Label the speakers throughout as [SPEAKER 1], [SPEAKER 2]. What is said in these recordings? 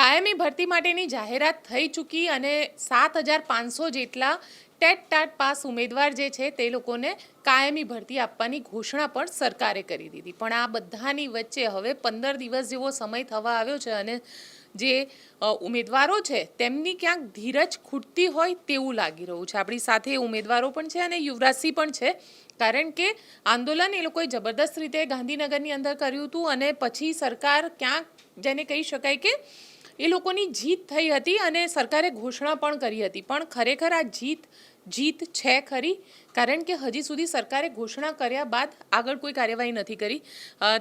[SPEAKER 1] કાયમી ભરતી માટેની જાહેરાત થઈ ચૂકી અને સાત હજાર પાંચસો જેટલા ટેટ ટાટ પાસ ઉમેદવાર જે છે તે લોકોને કાયમી ભરતી આપવાની ઘોષણા પણ સરકારે કરી દીધી. પણ આ બધાની વચ્ચે હવે પંદર દિવસ જેવો સમય થવા આવ્યો છે અને જે ઉમેદવારો છે તેમની ક્યાંક ધીરજ ખૂટતી હોય તેવું લાગી રહ્યું છે. આપણી સાથે ઉમેદવારો પણ છે અને યુવરાજસિંહ પણ છે. કારણ કે આંદોલન એ લોકોએ જબરદસ્ત રીતે ગાંધીનગરની અંદર કર્યું હતું અને પછી સરકાર ક્યાંક, જેને કહી શકાય કે એ લોકોની જીત થઈ હતી અને સરકારે ઘોષણા પણ કરી હતી. પણ ખરેખર આ જીત જીત છે ખરી? કારણ કે હજી સુધી સરકારે ઘોષણા કર્યા બાદ આગળ કોઈ કાર્યવાહી નથી કરી.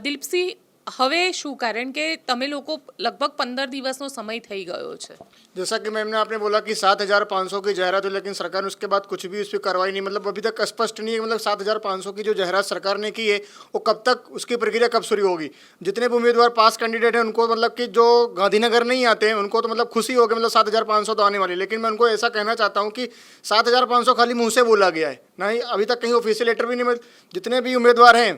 [SPEAKER 1] દિલીપસિંહ હવે શું કારણ કે તમે લોકો લગભગ પંદર દિવસનો સમય થઈ ગયો છે
[SPEAKER 2] जैसा कि मैम ने आपने बोला कि सात हज़ार पाँच सौ की जाहरात हुई लेकिन सरकार ने उसके बाद कुछ भी उस पर कार्रवाई नहीं मतलब अभी तक स्पष्ट नहीं है मतलब सात हज़ार पाँच सौ की जो जाहरात सरकार ने की है वो कब तक उसकी प्रक्रिया कब शुरू होगी जितने भी उम्मीदवार पास कैंडिडेट हैं उनको मतलब कि जो गांधीनगर नहीं आते हैं उनको तो मतलब खुशी होगी मतलब सात हज़ार पाँच सौ तो आने वाली है। लेकिन मैं उनको ऐसा कहना चाहता हूँ कि सात हज़ार पाँच सौ खाली मुँह से बोला गया है नहीं अभी तक कहीं ऑफिशियल लेटर भी नहीं मिल जितने भी उम्मीदवार हैं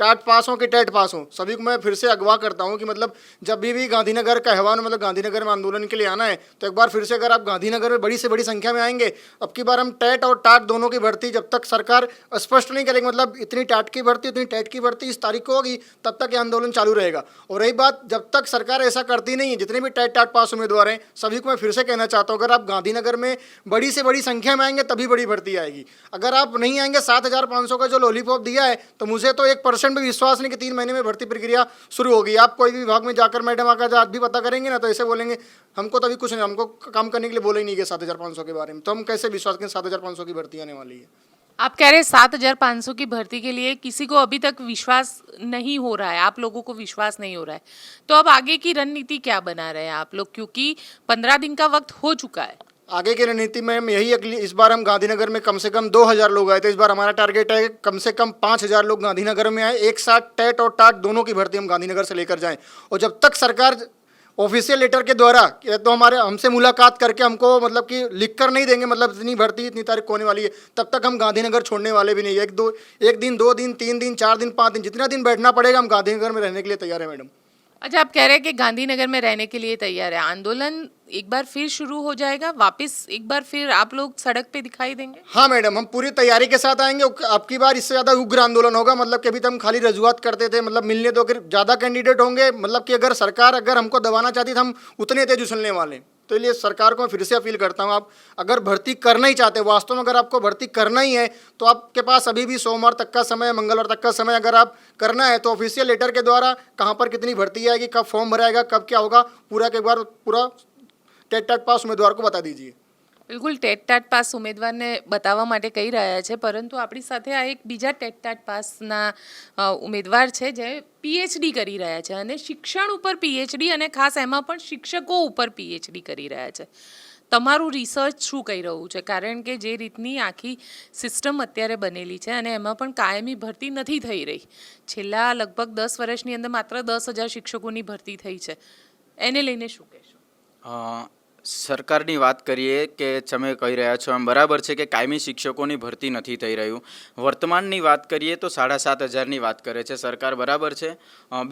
[SPEAKER 2] टाट पास हो कि टेट पास हो, सभी को मैं फिर से अगवा करता हूँ कि मतलब जब भी भी गांधीनगर का हैवान मतलब गांधीनगर में आंदोलन के लिए आना है तो एक बार फिर से अगर आप गांधीनगर में बड़ी से बड़ी संख्या में आएँगे, अब की बार हम टैट और टाट दोनों की भर्ती, जब तक सरकार स्पष्ट नहीं करेगी मतलब इतनी टाट की भर्ती उतनी टैट की भर्ती इस तारीख को होगी, तब तक ये आंदोलन चालू रहेगा। और रही बात, जब तक सरकार ऐसा करती नहीं है, जितने भी टैट टाट पास उम्मीदवार हैं, सभी को मैं फिर से कहना चाहता हूँ, अगर आप गांधीनगर में बड़ी से बड़ी संख्या में आएँगे, तभी बड़ी भर्ती आएगी। अगर आप नहीं आएँगे, सात हज़ार पाँच सौ का जो लॉलीपॉप दिया है तो मुझे तो एक परसेंट भी विश्वास नहीं कि तीन महीने में भर्ती प्रक्रिया शुरू होगी। आप कोई भी विभाग में जाकर मैडम आकर आज भी पता करेंगे ना तो ऐसे बोलेंगे, हमको तो अभी कुछ नहीं, हमको काम करने के लिए बोले ही नहीं गए सात हज़ार पाँच सौ के बारे में। तो हम कैसे विश्वास करें सात हज़ार पाँच सौ की भर्ती आने वाली है?
[SPEAKER 1] आप कह रहे हैं सात हज़ार पाँच सौ की भर्ती के लिए किसी को अभी तक विश्वास नहीं हो रहा है, आप लोगों को विश्वास नहीं हो रहा है। तो अब आगे की रणनीति क्या बना रहे हैं आप लोग? क्योंकि पंद्रह दिन का वक्त हो चुका है।
[SPEAKER 2] आगे की रणनीति में हम यही अगली, इस बार हम गांधीनगर में कम से कम दो हज़ार लोग आए थे। इस बार हमारा टारगेट है कम से कम पाँच हज़ार लोग गांधीनगर में आए। एक साथ टेट और टाट दोनों की भर्ती हम गांधीनगर से लेकर जाएँ। और जब तक सरकार ऑफिशियल लेटर के द्वारा तो हमारे, हमसे मुलाकात करके हमको मतलब कि लिख कर नहीं देंगे मतलब इतनी भर्ती, इतनी तारीख होने वाली है, तब तक हम गांधीनगर छोड़ने वाले भी नहीं एक दो, एक दिन, दो दिन, तीन दिन, चार दिन, पाँच दिन, जितना दिन बैठना पड़ेगा हम गांधीनगर में रहने के लिए तैयार है, मैडम।
[SPEAKER 1] अच्छा आप कह रहे हैं कि गांधीनगर में रहने के लिए तैयार है। आंदोलन एक बार फिर शुरू हो जाएगा? वापस एक बार फिर आप लोग सड़क पे दिखाई देंगे?
[SPEAKER 2] हाँ मैडम, हम पूरी तैयारी के साथ आएँगे आपकी बार इससे ज़्यादा उग्र आंदोलन होगा। मतलब कि अभी तक हम खाली रजुआत करते थे मतलब मिलने तो अगर ज़्यादा कैंडिडेट होंगे मतलब कि अगर सरकार अगर हमको दबाना चाहती तो हम उतने तेज उछलने वाले। तो इसलिए सरकार को मैं फिर से अपील करता हूँ, आप अगर भर्ती करना ही चाहते हैं, वास्तव में अगर आपको भर्ती करना ही है तो आपके पास अभी भी सोमवार तक का समय, मंगलवार तक का समय अगर आप करना है तो ऑफिशियल लेटर के द्वारा कहाँ पर कितनी भर्ती आएगी, कब फॉर्म भराएगा, कब क्या होगा, पूरा के एक बार पूरा टेट टेट पास उम्मीदवार को बता दीजिए।
[SPEAKER 1] બિલકુલ ટેટટાટ પાસ ઉમેદવારને બતાવવા માટે કહી રહ્યા છે, પરંતુ આપણી સાથે આ એક બીજા ટેટટાટ પાસના ઉમેદવાર છે જે પીએચડી કરી રહ્યા છે અને શિક્ષણ ઉપર પીએચડી અને ખાસ એમાં પણ શિક્ષકો ઉપર પીએચડી કરી રહ્યા છે. તમારું રિસર્ચ શું કહી રહ્યું છે? કારણ કે જે રીતની આખી સિસ્ટમ અત્યારે બનેલી છે અને એમાં પણ કાયમી ભરતી નથી થઈ રહી. છેલ્લા લગભગ દસ વર્ષની અંદર માત્ર દસ હજાર શિક્ષકોની ભરતી થઈ છે. એને લઈને શું કહેશો?
[SPEAKER 3] સરકારની વાત કરીએ કે તમે કહી રહ્યા છો આમ બરાબર છે કે કાયમી શિક્ષકોની ભરતી નથી થઈ રહ્યું. વર્તમાનની વાત કરીએ તો સાડા સાત હજારની વાત કરે છે સરકાર, બરાબર છે.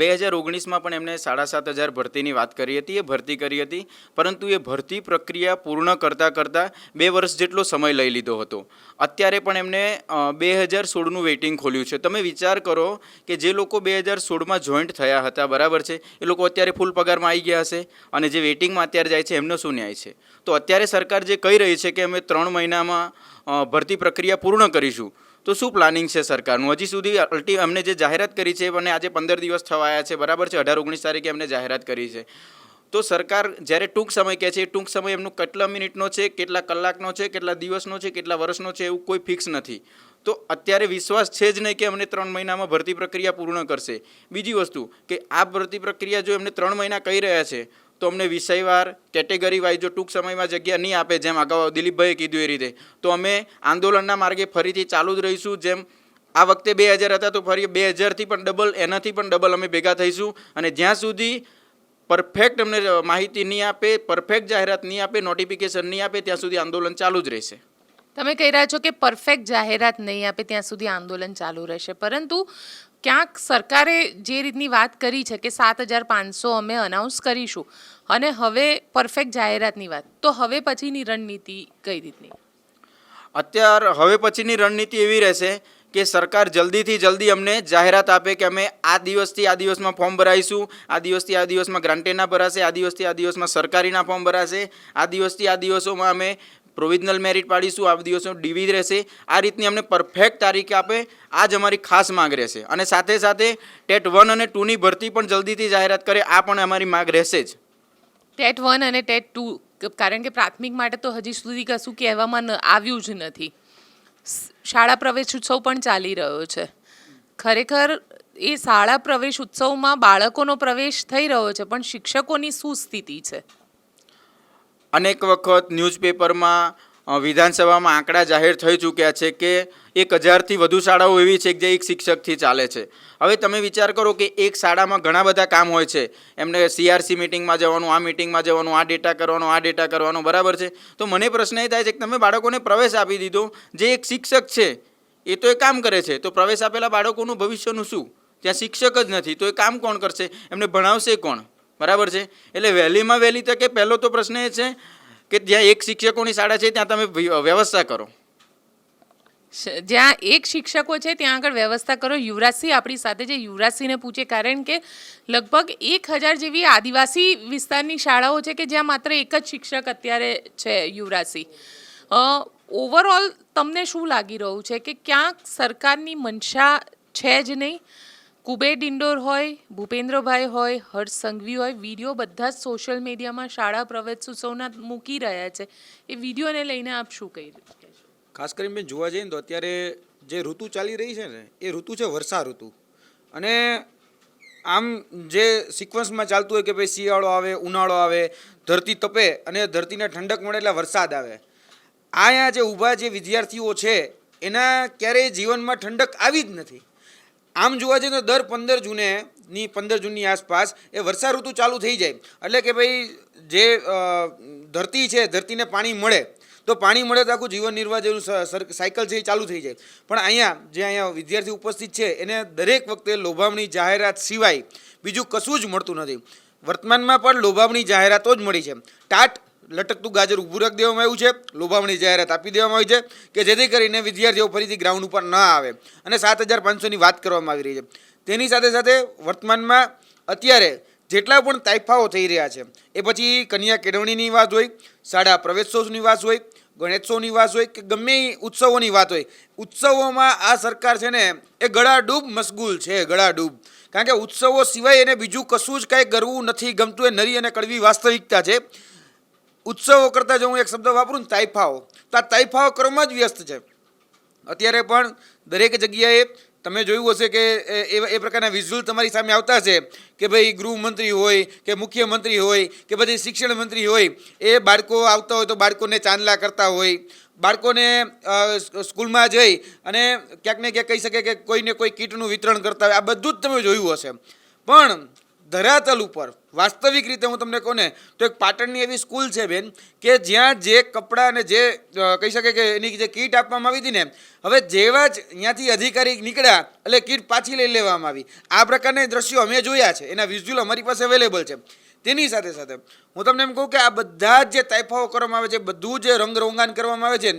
[SPEAKER 3] બે હજાર ઓગણીસમાં પણ એમણે સાડા સાત હજાર ભરતીની વાત કરી હતી, એ ભરતી કરી હતી, પરંતુ એ ભરતી પ્રક્રિયા પૂર્ણ કરતાં કરતાં બે વર્ષ જેટલો સમય લઈ લીધો હતો. અત્યારે પણ એમને બે હજાર સોળનું વેઇટિંગ ખોલ્યું છે. તમે વિચાર કરો કે જે લોકો બે હજાર સોળમાં જોઈન્ટ થયા હતા, બરાબર છે, એ લોકો અત્યારે ફૂલ પગારમાં આવી ગયા હશે અને જે વેઇટિંગમાં અત્યારે જાય છે, એમનો શું ન્યાય? છે. તો અત્યારે સરકાર જે કહી રહી છે કે અમે ત્રણ મહિનામાં ભરતી પ્રક્રિયા પૂર્ણ કરીશું, તો શું પ્લાનિંગ છે સરકારનું? હજી સુધી અલ્ટી અમને જે જાહેરાત કરી છે અને આજે પંદર દિવસ થવાયા છે, બરાબર છે? અઢાર, ઓગણીસ તારીખે અમને જાહેરાત કરી છે. તો સરકાર જ્યારે ટૂંક સમય કહે છે ટૂંક સમય એમનું કેટલા મિનિટનો છે, કેટલા કલાકનો છે, કેટલા દિવસનો છે, કેટલા વર્ષનો છે, એવું કોઈ ફિક્સ નથી. તો અત્યારે વિશ્વાસ છે જ નહીં કે અમને ત્રણ મહિનામાં ભરતી પ્રક્રિયા પૂર્ણ કરશે. બીજી વસ્તુ કે આ ભરતી પ્રક્રિયા જો એમને ત્રણ મહિના કહી રહ્યા છે તો અમને વિષયવાર કેટેગરી વાઇઝ જો ટૂંક સમયમાં જગ્યા નહીં આપે, જેમ અગાઉ દિલીપભાઈએ કીધું એ રીતે, તો અમે આંદોલનના માર્ગે ફરીથી ચાલુ જ રહીશું. જેમ આ વખતે બે હજાર હતા, તો ફરી બે હજારથી પણ ડબલ એનાથી પણ ડબલ અમે ભેગા થઈશું. અને જ્યાં સુધી પરફેક્ટ અમને માહિતી નહીં આપે પરફેક્ટ જાહેરાત નહીં આપે નોટિફિકેશન નહીં આપે, ત્યાં સુધી આંદોલન ચાલુ જ રહેશે.
[SPEAKER 1] તમે કહી રહ્યા છો કે પરફેક્ટ જાહેરાત નહીં આપે, ત્યાં સુધી આંદોલન ચાલુ રહેશે. પરંતુ ક્યાંક સરકારે જે રીતની વાત કરી છે કે સાત હજાર પાંચસો અમે અનાઉન્સ કરીશું અને હવે પરફેક્ટ જાહેરાતની વાત, તો હવે પછીની રણનીતિ કઈ રીતની?
[SPEAKER 3] અત્યાર હવે પછીની રણનીતિ એવી રહેશે કે સરકાર જલ્દીથી જલ્દી અમને જાહેરાત આપે કે અમે આ દિવસથી આ દિવસમાં ફોર્મ ભરાઈશું, આ દિવસથી આ દિવસમાં ગ્રાન્ટેના ભરાશે, આ દિવસથી આ દિવસમાં સરકારીના ફોર્મ ભરાશે, આ દિવસથી આ દિવસોમાં અમે પ્રોવિઝનલ મેરિટ પાડીશું, આ દિવસો ડીવી રહેશે. આ રીતની અમને પરફેક્ટ તારીખ આપે આ જ અમારી ખાસ માંગ રહેશે. અને સાથે સાથે ટેટ વન અને ટુની ભરતી પણ જલ્દીથી જાહેરાત કરે, આ પણ અમારી માંગ રહેશે જ.
[SPEAKER 1] ટેટ વન અને ટેટ ટુ કારણ કે પ્રાથમિક માટે તો હજી સુધી કશું કહેવામાં આવ્યું જ નથી. શાળા પ્રવેશ ઉત્સવ પણ ચાલી રહ્યો છે. ખરેખર, એ શાળા પ્રવેશ ઉત્સવમાં બાળકોનો પ્રવેશ થઈ રહ્યો છે, પણ શિક્ષકોની શું સ્થિતિ છે.
[SPEAKER 3] અનેક વખત ન્યૂઝપેપરમાં વિધાનસભામાં આંકડા જાહેર થઈ ચૂક્યા છે કે એક હજારથી વધુ શાળાઓ એવી છે કે જે એક શિક્ષકથી ચાલે છે. હવે તમે વિચાર કરો કે એક શાળામાં ઘણા બધા કામ હોય છે. એમને સીઆરસી મિટિંગમાં જવાનું, આ મિટિંગમાં જવાનું, આ ડેટા કરવાનો, આ ડેટા કરવાનો, બરાબર છે? તો મને પ્રશ્ન એ થાય છે કે તમે બાળકોને પ્રવેશ આપી દીધો, જે એક શિક્ષક છે, એ તો એ કામ કરે છે. તો પ્રવેશ આપેલા બાળકોનું ભવિષ્યનું શું? ત્યાં શિક્ષક જ નથી. તો એ કામ કોણ કરશે? એમને ભણાવશે કોણ? બરાબર છે? એટલે વહેલીમાં વહેલી તકે પહેલો તો પ્રશ્ન એ છે કે જ્યાં એક શિક્ષકોની શાળા છે, ત્યાં તમે વ્યવસ્થા કરો.
[SPEAKER 1] જ્યાં એક શિક્ષકો છે, ત્યાં આગળ વ્યવસ્થા કરો. યુવરાજસિંહ આપણી સાથે છે. યુવરાજસિંહને પૂછે, કારણ કે લગભગ એક હજાર જેવી આદિવાસી વિસ્તારની શાળાઓ છે કે જ્યાં માત્ર એક જ શિક્ષક અત્યારે છે યુવરાજસિંહ. ઓવરઓલ તમને શું લાગી રહ્યું છે કે ક્યાંક સરકારની મંશા છે જ નહીં? કુબેર ડિંડોર હોય, ભૂપેન્દ્રભાઈ હોય, હર્ષ સંઘવી હોય, વીડિયો બધા જ સોશિયલ મીડિયામાં શાળા પ્રવેશ ઉત્સવના મૂકી રહ્યા છે. એ વિડીયોને લઈને આપ શું કહી
[SPEAKER 4] ખાસ કરીને બેન જોવા જઈએ ને તો અત્યારે જે ઋતુ ચાલી રહી છે ને, એ ઋતુ છે વર્ષા ઋતુ. અને આમ જે સિક્વન્સમાં ચાલતું હોય કે ભાઈ શિયાળો આવે, ઉનાળો આવે, ધરતી તપે અને ધરતીને ઠંડક મળે એટલે વરસાદ આવે. અહીંયા જે ઊભા જે વિદ્યાર્થીઓ છે, એના ક્યારેય જીવનમાં ઠંડક આવી જ નથી. આમ જોવા જઈએ તો દર પંદર જૂને ની પંદર જૂનની આસપાસ એ વર્ષા ઋતુ ચાલુ થઈ જાય. એટલે કે ભાઈ જે ધરતી છે, ધરતીને પાણી મળે, તો પાણી મળે તો આખું જીવન નિર્વાહ જેવું સાયકલ છે એ ચાલુ થઈ જાય. પણ અહીંયા જે અહીંયા વિદ્યાર્થી ઉપસ્થિત છે, એને દરેક વખતે લોભામણી જાહેરાત સિવાય બીજું કશું જ મળતું નથી. વર્તમાનમાં પણ લોભામણી જાહેરાતો જ મળી છે. ટાટ લટકતું ગાજર ઊભું રાખી દેવામાં આવ્યું છે, લોભામણી જાહેરાત આપી દેવામાં આવી છે કે જેથી કરીને વિદ્યાર્થીઓ ફરીથી ગ્રાઉન્ડ ઉપર ન આવે. અને સાત હજાર પાંચસોની વાત કરવામાં આવી રહી છે. તેની સાથે સાથે વર્તમાનમાં અત્યારે જેટલા પણ તાઇફાઓ થઈ રહ્યા છે, એ પછી કન્યા કેળવણીની વાત હોય, શાળા પ્રવેશોત્સવની વાત હોય, ગણેશોત્સવની વાત હોય કે ગમે ઉત્સવોની વાત હોય, ઉત્સવોમાં આ સરકાર છે ને, એ ગળાડૂબ મશગુલ છે, ગળાડૂબ. કારણ કે ઉત્સવો સિવાય એને બીજું કશું જ કાંઈ કરવું નથી ગમતું, એ નરી અને કડવી વાસ્તવિકતા છે. ઉત્સવો કરતાં જો હું એક શબ્દ વાપરું ને તાઇફાઓ. તો આ તાઇફાઓ કરવામાં જ વ્યસ્ત છે. અત્યારે પણ દરેક જગ્યાએ તમે જોયું હશે કે એ પ્રકારના વિઝ્યુઅલ તમારી સામે આવતા છે કે ભાઈ ગૃહમંત્રી હોય, કે મુખ્યમંત્રી હોય, કે પછી શિક્ષણ મંત્રી હોય, એ બાળકો આવતા હોય તો બાળકોને ચાંદલા કરતા હોય, બાળકોને સ્કૂલમાં જઈ અને ક્યાંક ને ક્યાંક કહી શકે કે કોઈને કોઈ કીટનું વિતરણ કરતા હોય, આ બધું જ તમે જોયું હશે. પણ ધરાતલ ઉપર વાસ્તવિક રીતે હું તમને કહું ને, તો એક પાટણની એવી સ્કૂલ છે બેન, કે જ્યાં જે કપડાં અને જે કહી શકે કે એની જે કીટ આપવામાં આવી હતી ને, હવે જેવા જ અહીંયાથી અધિકારી નીકળ્યા, એટલે કીટ પાછી લઈ લેવામાં આવી. આ પ્રકારના દ્રશ્યો અમે જોયા છે, એના વિઝ્યુઅલ અમારી પાસે અવેલેબલ છે. તેની સાથે સાથે, હું તમને એમ કહું કે આ બધા જ જે તાઇફાઓ કરવામાં આવે છે, બધું જે રંગરોગાન કરવામાં આવે છે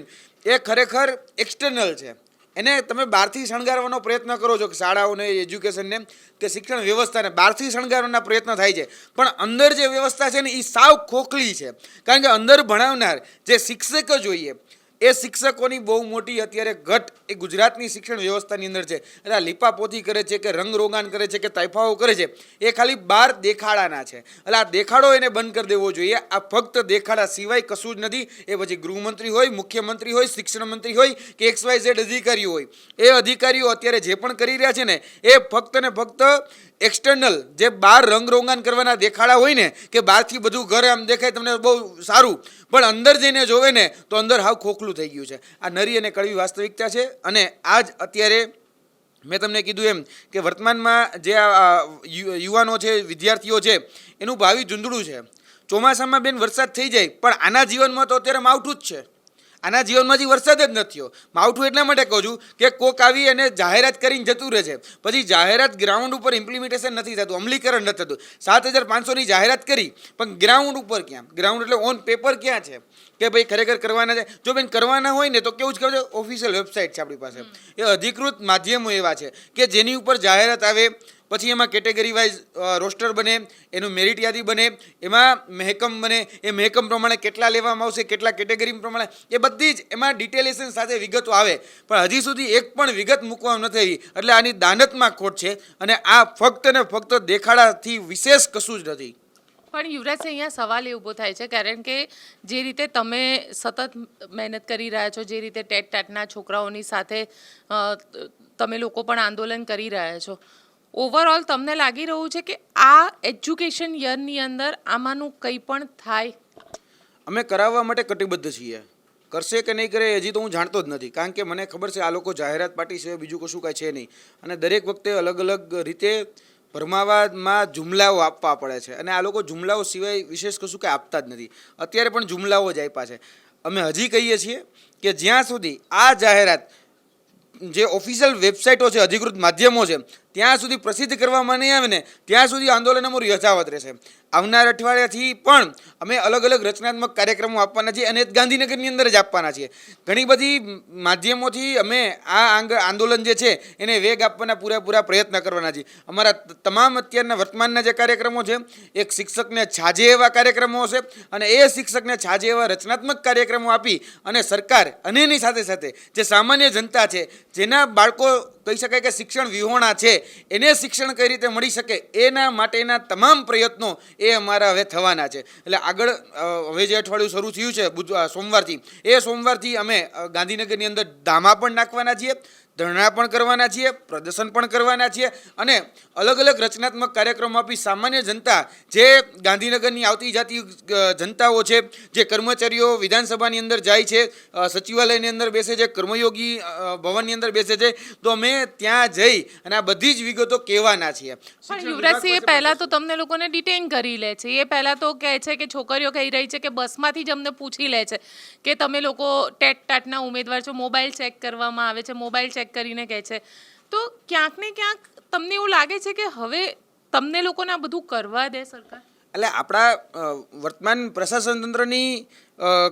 [SPEAKER 4] એ ખરેખર એક્સટર્નલ છે. એને તમે બહારથી શણગારવાનો પ્રયત્ન કરો છો કે શાળાઓને, એજ્યુકેશનને, કે શિક્ષણ વ્યવસ્થાને, બહારથી શણગારવાના પ્રયત્ન થાય છે. પણ અંદર જે વ્યવસ્થા છે ને એ સાવ ખોખલી છે. કારણ કે અંદર ભણાવનાર જે શિક્ષક જોઈએ એ શિક્ષકોની બહુ મોટી અત્યારે ઘટ એ ગુજરાતની શિક્ષણ વ્યવસ્થાની અંદર છે. એટલે આ લીપાપોથી કરે છે કે રંગ રોગાન કરે છે કે તાઇફાઓ કરે છે, એ ખાલી બાર દેખાડાના છે. એટલે આ દેખાડો એને બંધ કરી દેવો જોઈએ. આ ફક્ત દેખાડા સિવાય કશું જ નથી. એ પછી ગૃહમંત્રી હોય, મુખ્યમંત્રી હોય શિક્ષણ મંત્રી હોય કે એક્સ વાય ઝેડ અધિકારીઓ હોય. એ અધિકારીઓ અત્યારે જે પણ કરી રહ્યા છે ને, એ ફક્ત ને ફક્ત એક્સટર્નલ જે બહાર રંગ રોગાન કરવાના દેખાડા હોય ને, કે બહારથી બધું ઘર આમ દેખાય તમને બહુ સારું. પણ અંદર જઈને જોવે ને, તો અંદર હાવ ખોખલું થઈ ગયું છે. આ નરી અને કડવી વાસ્તવિકતા છે. અને આ જ અત્યારે મેં તમને કીધું એમ કે વર્તમાનમાં જે યુવાનો છે, વિદ્યાર્થીઓ છે, એનું ભાવિ ઝૂંધળું છે. ચોમાસામાં બેન વરસાદ થઈ જાય, પણ આના જીવનમાં તો અત્યારે માવઠું જ છે. આના જીવનમાં હજી વરસાદ જ નથી થયો. માવઠું એટલા માટે કહું છું કે કોક આવી અને જાહેરાત કરીને જતું રહે છે પછી જાહેરાત ગ્રાઉન્ડ ઉપર ઇમ્પ્લિમેન્ટેશન નથી થતું, અમલીકરણ નથી થતું. સાત હજાર પાંચસોની જાહેરાત કરી, પણ ગ્રાઉન્ડ ઉપર ક્યાં? ગ્રાઉન્ડ એટલે ઓન પેપર ક્યાં છે? કે ભાઈ ખરેખર કરવાના છે? જો બેન કરવાના હોય ને તો કેવું જ કહે છે? ઓફિશિયલ વેબસાઇટ છે આપણી પાસે. એ અધિકૃત માધ્યમો એવા છે કે જેની ઉપર જાહેરાત આવે, પછી એમાં કેટેગરી વાઇઝ રોસ્ટર બને, એનું મેરિટ યાદી બને, એમાં મહેકમ બને, એ મહેકમ પ્રમાણે કેટલા લેવામાં આવશે, કેટલા કેટેગરી પ્રમાણે, એ બધી જ એમાં ડિટેલેશન સાથે વિગતો આવે. પણ હજી સુધી એક પણ વિગત મૂકવામાં નથી આવી. એટલે આની દાનતમાં ખોટ છે અને આ ફક્ત ને ફક્ત દેખાડાથી વિશેષ કશું જ નથી.
[SPEAKER 1] પણ યુવરાજ સિંહ અહીંયા સવાલ એ ઊભો થાય છે, કારણ કે જે રીતે તમે સતત મહેનત કરી રહ્યા છો, જે રીતે ટેટ ટાટના છોકરાઓની સાથે તમે લોકો પણ આંદોલન કરી રહ્યા છો. ઓવરઓલ તમને લાગી રહ્યું છે કે આ એજ્યુકેશન યરની અંદર આમાંનું કંઈ પણ થાય?
[SPEAKER 4] અમે કરાવવા માટે કટિબદ્ધ છીએ. કરશે કે નહીં કરે હજી તો હું જાણતો જ નથી. કારણ કે મને ખબર છે આ લોકો જાહેરાત પાર્ટી છે બીજું કશું કાંઈ છે નહીં. અને દરેક વખતે અલગ અલગ રીતે ભરમાવામાં જુમલાઓ આપવા પડે છે. અને આ લોકો જુમલાઓ સિવાય વિશેષ કશું કંઈ આપતા જ નથી. અત્યારે પણ જુમલાઓ જ આપ્યા છે. અમે હજી કહીએ છીએ કે જ્યાં સુધી આ જાહેરાત જે ઓફિશિયલ વેબસાઇટો છે, અધિકૃત માધ્યમો છે ત્યાં સુધી પ્રસિદ્ધ કરવામાં નહીં આવે ને, ત્યાં સુધી આંદોલન અમારું યથાવત રહેશે. આવનાર અઠવાડિયાથી પણ અમે અલગ અલગ રચનાત્મક કાર્યક્રમો આપવાના છીએ અને ગાંધીનગરની અંદર જ આપવાના છીએ. ઘણી બધી માધ્યમોથી અમે આ આંદોલન જે છે, એને વેગ આપવાના પૂરેપૂરા પ્રયત્ન કરવાના છીએ. અમારા તમામ અત્યારના વર્તમાનના જે કાર્યક્રમો છે, એક શિક્ષકને છાજે એવા કાર્યક્રમો હશે અને એ શિક્ષકને છાજે એવા રચનાત્મક કાર્યક્રમો આપી અને સરકાર અને એની સાથે સાથે જે સામાન્ય જનતા છે, જેના બાળકો કહી શકાય કે શિક્ષણ વિહોણા છે. એને શિક્ષણ કઈ રીતે મળી શકે? એના માટેના તમામ પ્રયત્નો એ અમારા હવે થવાના છે. એટલે આગળ હવે જે અઠવાડિયું શરૂ થયું છે સોમવારથી, એ સોમવારથી અમે ગાંધીનગરની અંદર ધામા પણ નાખવાના છીએ. ધરણા પણ કરવાના છીએ પ્રદર્શન પણ કરવાના છીએ અને અલગ અલગ રચનાત્મક કાર્યક્રમો આપી સામાન્ય જનતા જે ગાંધીનગરની આવતી જાતી જનતાઓ છે જે કર્મચારીઓ વિધાનસભાની અંદર જાય છે સચિવાલયની અંદર બેસે છે કર્મયોગી ભવનની અંદર બેસે છે તો અમે ત્યાં જઈ અને આ બધી જ વિગતો કહેવાના છીએ.
[SPEAKER 1] યુવરાજસિંહ એ પહેલા તો તમને લોકોને ડિટેન કરી લે છે. એ પહેલાં તો કહે છે કે છોકરીઓ કહી રહી છે કે બસમાંથી જ અમને પૂછી લે છે કે તમે લોકો ટેટ ટાટના ઉમેદવાર છો મોબાઈલ ચેક કરવામાં આવે છે મોબાઈલ ચેક કરીને કહે છે. તો ક્યાંક ને ક્યાંક તમને એવું લાગે છે કે હવે તમને લોકોને આ બધું કરવા દે સરકાર?
[SPEAKER 4] એટલે આપણા વર્તમાન પ્રશાસન તંત્રની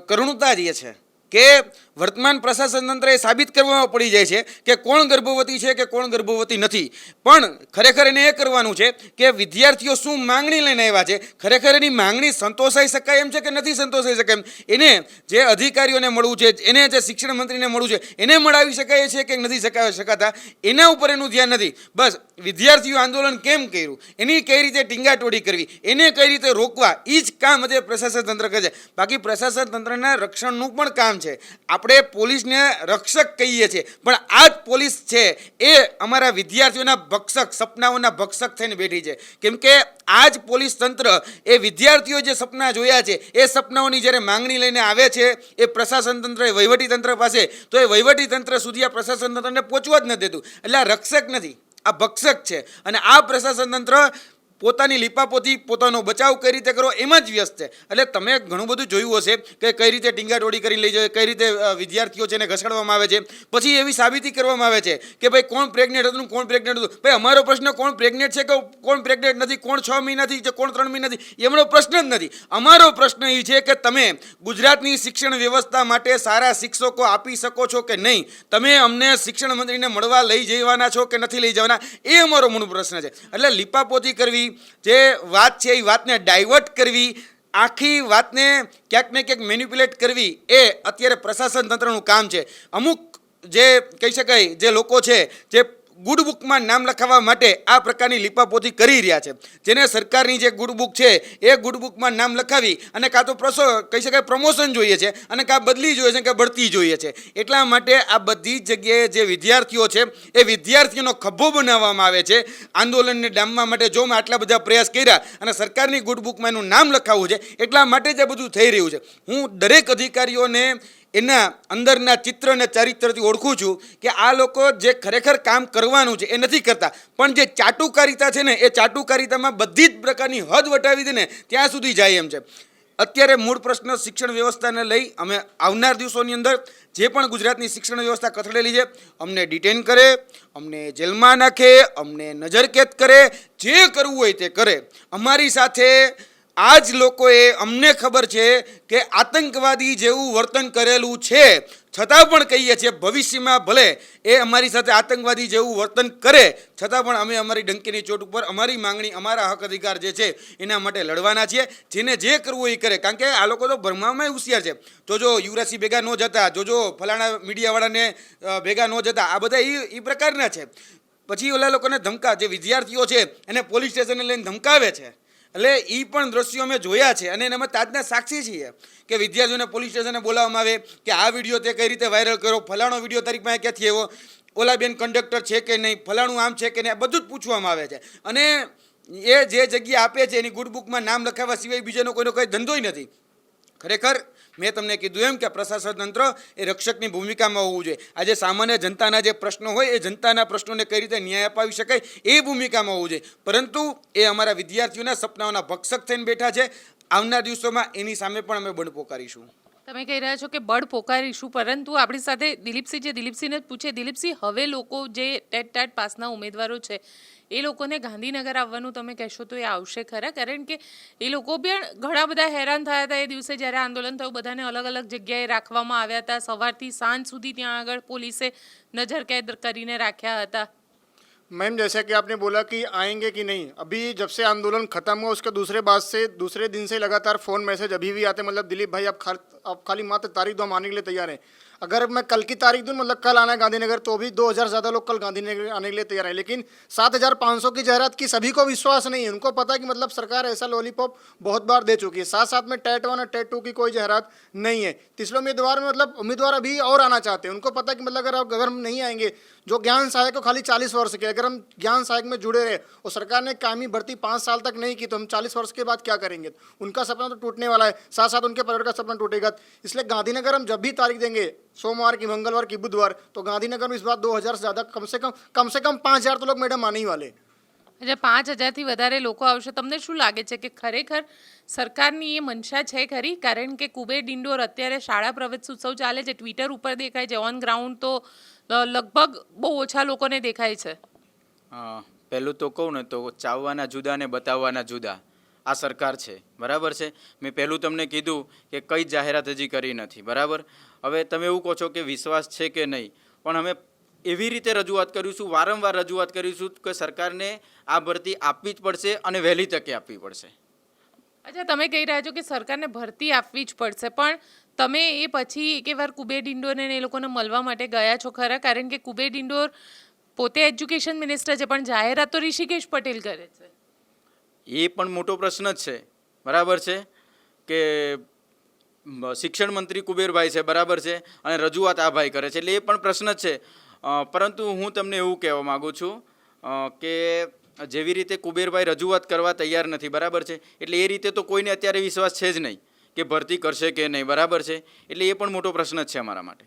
[SPEAKER 4] કરુણતા જ છે. કે વર્તમાન પ્રશાસન તંત્ર એ સાબિત કરવામાં પડી જાય છે કે કોણ ગર્ભવતી છે કે કોણ ગર્ભવતી નથી. પણ ખરેખર એને એ કરવાનું છે કે વિદ્યાર્થીઓ શું માંગણી લઈને આવ્યા છે? ખરેખર એની માંગણી સંતોષાઈ શકાય એમ છે કે નથી સંતોષાઈ શકાય એમ? એને જે અધિકારીઓને મળવું છે, એને જે શિક્ષણ મંત્રીને મળવું છે, એને મળાવી શકાય છે કે નથી શકાવી શકાતા? એના ઉપર એનું ધ્યાન નથી. બસ, વિદ્યાર્થીઓ આંદોલન કેમ કર્યું? એની કઈ રીતે ટીંગાટોડી કરવી? એને કઈ રીતે રોકવા? એ જ કામ અત્યારે પ્રશાસન તંત્ર કરે છે. બાકી પ્રશાસન તંત્રના રક્ષણનું પણ કામ છે. આપણે પોલીસને રક્ષક કહીએ છીએ. પણ આ જ પોલીસ છે એ અમારા વિદ્યાર્થીઓના ભક્ષક, સપનાઓના ભક્ષક થઈને બેઠી છે. કેમ કે આ જ પોલીસ તંત્ર એ વિદ્યાર્થીઓ જે સપના જોયા છે, એ સપનાઓની જ્યારે માંગણી લઈને આવે છે, એ પ્રશાસન તંત્ર, એ વહીવટી તંત્ર પાસે, તો એ વહીવટી તંત્ર સુધી આ પ્રશાસન તંત્રને પહોંચવા જ નથી દેતું. એટલે આ રક્ષક નથી, આ ભક્ષક છે. અને આ પ્રશાસન તંત્ર પોતાની લીપાપોથી પોતાનો બચાવ કઈ રીતે કરો, એમાં જ વ્યસ્ત છે. એટલે તમે ઘણું બધું જોયું હશે કે કઈ રીતે ટીંગાટોળી કરી લઈ જાય કઈ રીતે વિદ્યાર્થીઓ છે એને ઘસડવામાં આવે છે. પછી એવી સાબિતી કરવામાં આવે છે કે ભાઈ કોણ પ્રેગ્નેન્ટ હતું કોણ પ્રેગ્નેન્ટ હતું? ભાઈ અમારો પ્રશ્ન કોણ પ્રેગ્નેન્ટ છે કે કોણ પ્રેગ્નેન્ટ નથી, કોણ છ મહિનાથી કે કોણ ત્રણ મહિનાથી? એમનો પ્રશ્ન જ નથી. અમારો પ્રશ્ન એ છે કે તમે ગુજરાતની શિક્ષણ વ્યવસ્થા માટે સારા શિક્ષકો આપી શકો છો કે નહીં? તમે અમને શિક્ષણ મંત્રીને મળવા લઈ જવાના છો કે નથી લઈ જવાના? એ અમારો મૂળ પ્રશ્ન છે. એટલે લીપાપોતી કરવી જે વાત છે એ વાતને ડાયવર્ટ કરવી, આખી વાતને ક્યાંક ને ક્યાંક મેન્યુપ્યુલેટ કરવી એ અત્યારે પ્રશાસન તંત્રનું કામ છે. અમુક જે કહી શકાય જે લોકો છે, જે ગુડ બુકમાં નામ લખાવવા માટે આ પ્રકારની લીપાપોતી કરી રહ્યા છે. જેને સરકારની જે ગુડ બુક છે, એ ગુડ બુકમાં નામ લખાવી અને કાં તો પ્રસો, કહી શકાય પ્રમોશન જોઈએ છે અને કાં બદલી જોઈએ છે કે બઢતી જોઈએ છે. એટલા માટે આ બધી જગ્યાએ જે વિદ્યાર્થીઓ છે, એ વિદ્યાર્થીઓનો ખભો બનાવવામાં આવે છે. આંદોલનને ડામવા માટે જો મેં આટલા બધા પ્રયાસ કર્યા અને સરકારની ગુડ બુકમાં એનું નામ લખાવવું છે, એટલા માટે જ આ બધું થઈ રહ્યું છે. હું દરેક અધિકારીઓને એના અંદરના ચિત્ર અને ચારિત્રથી ઓળખું છું કે આ લોકો જે ખરેખર કામ કરવાનું છે, એ નથી કરતા. પણ જે ચાટુકારિતા છે ને, એ ચાટુકારિતામાં બધી જ પ્રકારની હદ વટાવી દે ને, ત્યાં સુધી જાય એમ છે. અત્યારે મૂળ પ્રશ્ન શિક્ષણ વ્યવસ્થાને લઈ અમે આવનાર દિવસોની અંદર જે પણ ગુજરાતની શિક્ષણ વ્યવસ્થા કથળેલી છે, અમને ડિટેન કરે, અમને જેલમાં નાખે, અમને નજરકેદ કરે, જે કરવું હોય તે કરે. અમારી સાથે આ જ લોકોએ અમને ખબર છે કે આતંકવાદી જેવું વર્તન કરેલું છે. છતાં પણ કહીએ છીએ, ભવિષ્યમાં ભલે એ અમારી સાથે આતંકવાદી જેવું વર્તન કરે, છતાં પણ અમે અમારી ડંકીની ચોટ ઉપર અમારી માંગણી, અમારા હક અધિકાર જે છે એના માટે લડવાના છીએ. જેને જે કરવું એ કરે. કારણ કે આ લોકો તો ભરવામાં હોશિયાર છે. તો જો યુવરાજસિંહ ભેગા ન જતા જોજો ફલાણા મીડિયાવાળાને ભેગા ન જતા, આ બધા એ એ પ્રકારના છે. પછી ઓલા લોકોને ધમકા, જે વિદ્યાર્થીઓ છે એને પોલીસ સ્ટેશને લઈને ધમકાવે છે. એટલે એ પણ દ્રશ્યો અમે જોયા છે અને અમે તાજના સાક્ષી છીએ કે વિદ્યાર્થીઓને પોલીસ સ્ટેશને બોલાવવામાં આવે કે આ વીડિયો તે કઈ રીતે વાયરલ કર્યો, ફલાણો વીડિયો તરીકે ક્યાંથી એવો ઓલા બેન કંડક્ટર છે કે નહીં, ફલાણું આમ છે કે નહીં બધું જ પૂછવામાં આવે છે. અને એ જે જગ્યા આપે છે એની ગુડબુકમાં નામ લખાવવા સિવાય બીજાનો કોઈનો કોઈ ધંધોય નથી. ખરેખર મેં તમને કીધું એમ કે પ્રશાસન તંત્ર એ રક્ષકની ભૂમિકામાં હોવું જોઈએ. આજે સામાન્ય જનતાના જે પ્રશ્નો હોય એ જનતાના પ્રશ્નોને કઈ રીતે ન્યાય અપાવી શકાય એ ભૂમિકામાં હોવું જોઈએ. પરંતુ એ અમારા વિદ્યાર્થીઓના સપનાઓના ભક્ષક થઈને બેઠા છે. આવનાર દિવસોમાં એની સામે પણ અમે બળ પોકારીશું
[SPEAKER 1] તમે કહી રહ્યા છો કે બળ પોકારીશું પરંતુ આપણી સાથે દિલીપસિંહ જે દિલીપસિંહને પૂછે, દિલીપસિંહ, હવે લોકો જે ટેટ ટાટ પાસના ઉમેદવારો છે, એ લોકોને ગાંધીનગર આવવાનું તમે કહેશો તો એ આવશે ખરા? કારણ કે એ લોકો પણ ઘણા બધા હેરાન થયા હતા એ દિવસે જ્યારે આંદોલન થયું. બધાને અલગ અલગ જગ્યાએ રાખવામાં આવ્યા હતા. સવારથી સાંજ સુધી ત્યાં આગળ પોલીસે નજર કેદ કરીને રાખ્યા હતા.
[SPEAKER 2] मैम, जैसा कि आपने बोला कि आएँगे कि नहीं, अभी जब से आंदोलन खत्म हुआ, उसके दूसरे बाद से, दूसरे दिन से लगातार फ़ोन मैसेज अभी भी आते। मतलब दिलीप भाई, आप खाल आप खाली मात्र तारीख दो, हम आने के लिए तैयार हैं अगर मैं कल की तारीख दूँ मतलब कल आना है गांधीनगर तो भी 2000 ज़्यादा लोग कल गांधीनगर आने के लिए तैयार हैं। लेकिन 7500 की जाहिरात की सभी को विश्वास नहीं है। उनको पता है कि मतलब सरकार ऐसा लॉलीपॉप बहुत बार दे चुकी है। साथ साथ में टेट वन और टेट टू की कोई जाहिरात नहीं है। तीसरे उम्मीदवार में मतलब उम्मीदवार अभी और आना चाहते हैं। उनको पता है कि मतलब अगर अगर हम नहीं आएँगे, जो ज्ञान सहायक को खाली चालीस वर्ष के अगर हम ज्ञान सहायक में जुड़े रहे और सरकार ने कायमी भर्ती पाँच साल तक नहीं की तो हम चालीस वर्ष के बाद क्या करेंगे? उनका सपना तो टूटने वाला है। साथ साथ उनके परिवार का सपना टूटेगा। इसलिए गांधीनगर हम जब भी तारीख देंगे सोमवार की मंगलवार की बुधवार तो गांधीनगर में इस बार दो हज़ार से ज़्यादा कम से कम कम से कम पाँच हज़ार तो लोग मैडम आने ही वाले
[SPEAKER 1] એટલે પાંચ હજારથી વધારે લોકો આવશે તમને શું લાગે છે કે ખરેખર સરકારની એ મનસા છે ખરી કારણ કે કુબેર ડિંડોર અત્યારે શાળા પ્રવેશોત્સવ ચાલે છે ટ્વિટર ઉપર દેખાય છે ઓન ગ્રાઉન્ડ તો અ, લગભગ બહુ ઓછા લોકોને દેખાય છે
[SPEAKER 3] અ, પહેલું તો કહું ને તો ચાવવાના જુદા ને બતાવવાના જુદા આ સરકાર છે. બરાબર છે? મેં પહેલું તમને કીધું કે કઈ જાહેરાત હજી કરી નથી. બરાબર? હવે તમે એવું કહો છો કે વિશ્વાસ છે કે નહીં? પણ અમે એવી રીતે રજૂઆત કરીશું, વારંવાર રજૂઆત કરીશું કે સરકારને આ ભરતી આપવી જ પડશે અને વહેલી તકે આપવી પડશે.
[SPEAKER 1] અચ્છા, તમે કહી રહ્યા છો કે સરકારને ભરતી આપવી જ પડશે. પણ તમે એ પછી એકેવાર કુબેર ડિંડોરને એ લોકોને મળવા માટે ગયા છો ખરા? કારણ કે કુબેર ડિંડોર પોતે એજ્યુકેશન મિનિસ્ટર છે, પણ જાહેરાત તો ઋષિકેશ પટેલ કરે છે.
[SPEAKER 3] એ પણ મોટો પ્રશ્ન જ છે. બરાબર છે? કે શિક્ષણ મંત્રી કુબેરભાઈ છે, બરાબર છે? અને રજૂઆત આ ભાઈ કરે છે. એટલે એ પણ પ્રશ્ન જ છે. પરંતુ હું તમને એવું કહેવા માગું છું કે જેવી રીતે કુબેરભાઈ રજૂઆત કરવા તૈયાર નથી, બરાબર છે? એટલે એ રીતે તો કોઈને અત્યારે વિશ્વાસ છે જ નહીં, કે ભરતી કરશે કે નહીં, બરાબર છે? એટલે એ પણ મોટો પ્રશ્ન જ છે અમારા માટે.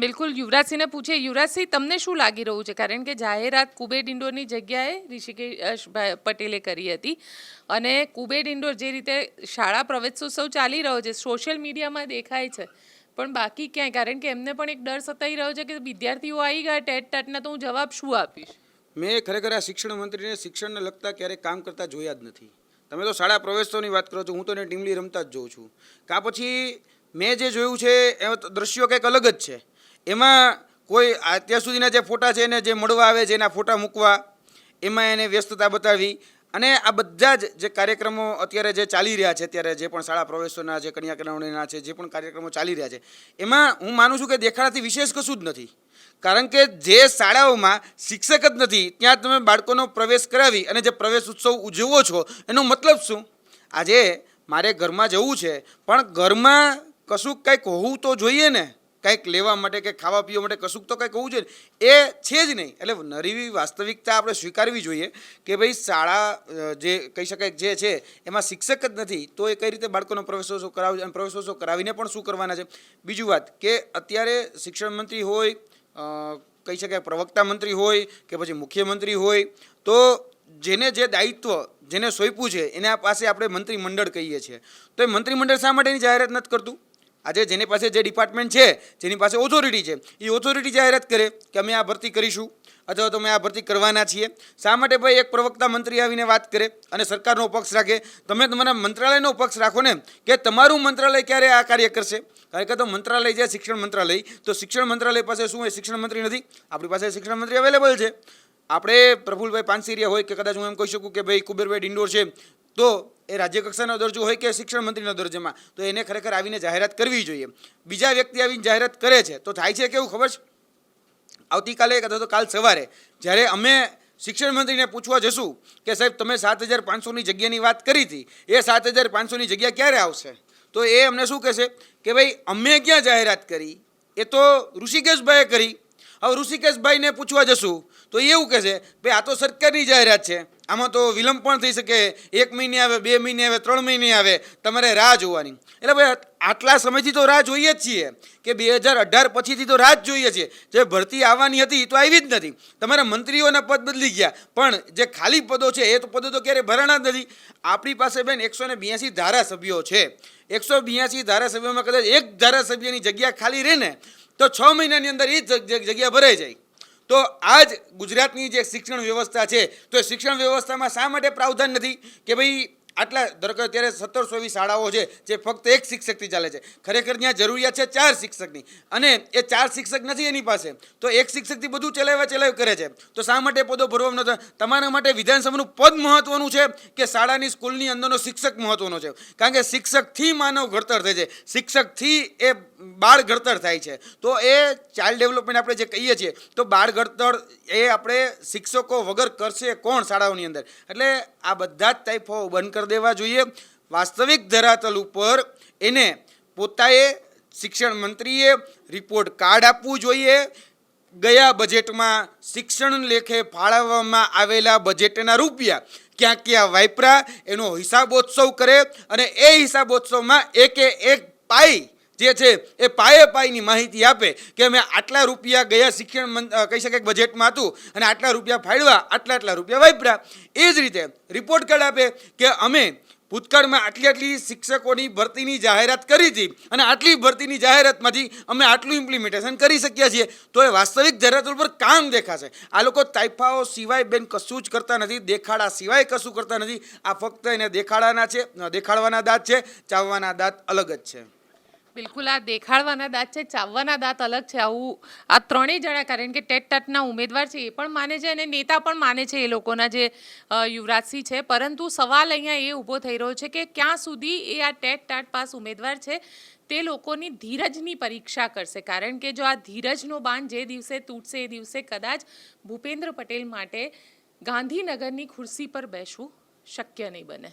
[SPEAKER 1] બિલકુલ, યુવરાજસિંહને પૂછે યુવરાજસિંહ, તમને શું લાગી રહ્યું છે? કારણ કે જાહેરાત કુબેર ઇન્ડોરની જગ્યાએ ઋષિકેશ પટેલે કરી હતી. અને કુબેર ઇન્ડોર જે રીતે શાળા પ્રવેશોત્સવ ચાલી રહ્યો છે, સોશિયલ મીડિયામાં દેખાય છે. પણ બાકી ક્યાંય? કારણ કે એમને પણ એક ડર સતાઈ રહ્યો છે કે વિદ્યાર્થીઓ આવી ગયા, ટેટ ટાટના તો હું જવાબ શું આપીશ?
[SPEAKER 4] મેં ખરેખર આ શિક્ષણ મંત્રીને, શિક્ષણને લગતા ક્યારેય કામ કરતા જોયા જ નથી. તમે તો શાળા પ્રવેશોની વાત કરો છો, હું તો એને ટીમલી રમતા જ જોઉં છું. કાં પછી મેં જે જોયું છે, એ દ્રશ્યો કંઈક અલગ જ છે. એમાં કોઈ અત્યાર સુધીના જે ફોટા છે એને જે મળવા આવે છે, એના ફોટા મૂકવા, એમાં એને વ્યસ્તતા બતાવી અને આ બધા જ જે કાર્યક્રમો અત્યારે જે ચાલી રહ્યા છે, અત્યારે જે પણ શાળા પ્રવેશોના, જે કન્યા કેળવણીના છે, જે પણ કાર્યક્રમો ચાલી રહ્યા છે, એમાં હું માનું છું કે દેખાડાથી વિશેષ કશું જ નથી. કારણ કે જે શાળાઓમાં શિક્ષક જ નથી, ત્યાં તમે બાળકોનો પ્રવેશ કરાવી અને જે પ્રવેશ ઉત્સવ ઉજવો છો, એનો મતલબ શું? આજે મારે ઘરમાં જવું છે, પણ ઘરમાં કશુંક કંઈક હોવું તો જોઈએ ને. કંઈક લેવા માટે કે ખાવા પીવા માટે કશુંક તો કંઈક હોવું જોઈએ. એ છે જ નહીં. એટલે નરીવી વાસ્તવિકતા આપણે સ્વીકારવી જોઈએ કે ભાઈ શાળા જે કહી શકાય જે છે, એમાં શિક્ષક જ નથી. તો એ કઈ રીતે બાળકોનો પ્રવેશોત્સવ કરાવ અને પ્રવેશોત્સવ કરાવીને પણ શું કરવાના છે? બીજું વાત કે અત્યારે શિક્ષણ મંત્રી હોય કહી શકાય પ્રવક્તા મંત્રી હોય કે પછી મુખ્યમંત્રી હોય, તો જેને જે દાયિત્વ, જેને સોંપ્યું છે, એના પાસે આપણે મંત્રીમંડળ કહીએ છીએ. તો એ મંત્રીમંડળ શા માટેની જાહેરાત નથી કરતું? આજે જેની પાસે જે ડિપાર્ટમેન્ટ છે, જેની પાસે ઓથોરિટી છે, એ ઓથોરિટી જાહેરાત કરે કે અમે આ ભરતી કરીશું. અથવા તો અમે આ ભરતી કરવાના છીએ. શા માટે ભાઈ એક પ્રવક્તા મંત્રી આવીને વાત કરે અને સરકારનો પક્ષ રાખે? તમે તમારા મંત્રાલયનો પક્ષ રાખો ને કે તમારું મંત્રાલય ક્યારે આ કાર્ય કરશે? કારણ કે તો મંત્રાલય છે, શિક્ષણ મંત્રાલય. તો શિક્ષણ મંત્રાલય પાસે શું એ શિક્ષણ મંત્રી નથી. આપણી પાસે શિક્ષણ મંત્રી અવેલેબલ છે. આપણે પ્રફુલભાઈ પાનસીરિયા હોય કે કદાચ હું એમ કહી શકું કે ભાઈ કુબેરભાઈ ડિંડોર છે. તો એ રાજ્ય કક્ષાનો દરજ્જો હોય કે શિક્ષણ મંત્રીનો દરજ્જામાં? તો એને ખરેખર આવીને જાહેરાત કરવી જોઈએ. બીજા વ્યક્તિ આવીને જાહેરાત કરે છે, તો થાય છે કેવું ખબર છે? આવતીકાલે અથવા તો કાલ સવારે જ્યારે અમે શિક્ષણ મંત્રીને પૂછવા જશું કે સાહેબ, તમે સાત હજાર પાંચસોની જગ્યાની વાત કરી હતી, એ સાત હજાર પાંચસોની જગ્યા ક્યારે આવશે? તો એ અમને શું કહેશે? કે ભાઈ, અમે ક્યાં જાહેરાત કરી? એ તો ઋષિકેશભાઈએ કરી. હવે ઋષિકેશભાઈને પૂછવા જશું, તો એવું કહેશે, ભાઈ, આ તો સરકારની જાહેરાત છે. આમાં તો વિલંબ પણ થઈ શકે. એક મહિને આવે, બે મહિને આવે, ત્રણ મહિને આવે. તમારે રાહ જોવાની. એટલે ભાઈ, આટલા સમયથી તો રાહ જોઈએ જ છીએ કે બે હજાર અઢાર પછીથી તો રાહ જ જોઈએ છીએ. જે ભરતી આવવાની હતી તો આવી જ નથી. તમારા મંત્રીઓના પદ બદલી ગયા. પણ જે ખાલી પદો છે, એ તો પદો તો ક્યારેય ભરાણા જ નથી. આપણી પાસે બેન એકસો ને બ્યાસી ધારાસભ્યો છે. એકસો બ્યાસી ધારાસભ્યોમાં કદાચ એક ધારાસભ્યની જગ્યા ખાલી રહે ને, તો છ મહિનાની અંદર એ જગ્યા ભરાઈ જાય. તો આ જ ગુજરાતની જે શિક્ષણ વ્યવસ્થા છે, તો એ શિક્ષણ વ્યવસ્થામાં શા માટે પ્રાવધાન નથી? કે ભાઈ આટલા, ધારો અત્યારે સત્તરસો એવી શાળાઓ છે, જે ફક્ત એક શિક્ષકથી ચાલે છે. ખરેખર ત્યાં જરૂરિયાત છે ચાર શિક્ષકની. અને એ ચાર શિક્ષક નથી એની પાસે. તો એક શિક્ષકથી બધું ચલાવ્યા ચલાવ કરે છે. તો શા માટે પદો ભરવા નતા તમારા માટે વિધાનસભાનું પદ મહત્વનું છે કે શાળાની સ્કૂલની અંદરનો શિક્ષક મહત્વનો છે? કારણ કે શિક્ષકથી માનવ ઘડતર થાય છે. શિક્ષકથી એ બાળ ઘડતર થાય છે. તો એ ચાઇલ્ડ ડેવલપમેન્ટ આપણે જે કહીએ છીએ, તો બાળ ઘડતર એ આપણે શિક્ષકો વગર કરશે કોણ શાળાઓની અંદર? એટલે આ બધા જ ટાઈપો બંધ કરી દેવા જોઈએ. વાસ્તવિક ધરાતલ ઉપર એને પોતાએ શિક્ષણ મંત્રીએ રિપોર્ટ કાર્ડ આપવું જોઈએ. ગયા બજેટમાં શિક્ષણ લેખે ફાળવવામાં આવેલા બજેટના રૂપિયા ક્યાં ક્યાં વાપરા, એનો હિસાબોત્સવ કરે અને એ હિસાબોત્સવમાં એકે એક પાઈ જે છે, એ પાયે પાયની માહિતી આપે કે અમે આટલા રૂપિયા ગયા શિક્ષણ કહી શકાય બજેટમાં હતું અને આટલા રૂપિયા ફાળવા, આટલા આટલા રૂપિયા વાપર્યા. એ જ રીતે રિપોર્ટ કાર્ડ આપે કે અમે ભૂતકાળમાં આટલી આટલી શિક્ષકોની ભરતીની જાહેરાત કરી હતી અને આટલી ભરતીની જાહેરાતમાંથી અમે આટલું ઇમ્પ્લિમેન્ટેશન કરી શક્યા છીએ. તો એ વાસ્તવિક જરૂરત ઉપર કામ દેખાશે. આ લોકો તાઇફાઓ સિવાય બેન કશું જ કરતા નથી, દેખાડા સિવાય કશું કરતા નથી. આ ફક્ત એને દેખાડાના છે, દેખાડવાના દાંત છે, ચાવવાના દાંત અલગ જ છે.
[SPEAKER 1] બિલકુલ આ દેખાડવાના દાંત છે, ચાવવાના દાંત અલગ છે, આવું આ ત્રણેય જણા કારણ કે ટેટ ટટના ઉમેદવાર છે, એ પણ માને છે અને નેતા પણ માને છે એ લોકોના જે યુવરાજસિંહ છે. પરંતુ સવાલ અહીંયા એ ઊભો થઈ રહ્યો છે કે ક્યાં સુધી એ આ ટેટ ટાટ પાસ ઉમેદવાર છે, તે લોકોની ધીરજની પરીક્ષા કરશે. કારણ કે જો આ ધીરજનો બાંધ જે દિવસે તૂટશે એ દિવસે કદાચ ભૂપેન્દ્ર પટેલ માટે ગાંધીનગરની ખુરશી પર બેસવું શક્ય નહીં બને.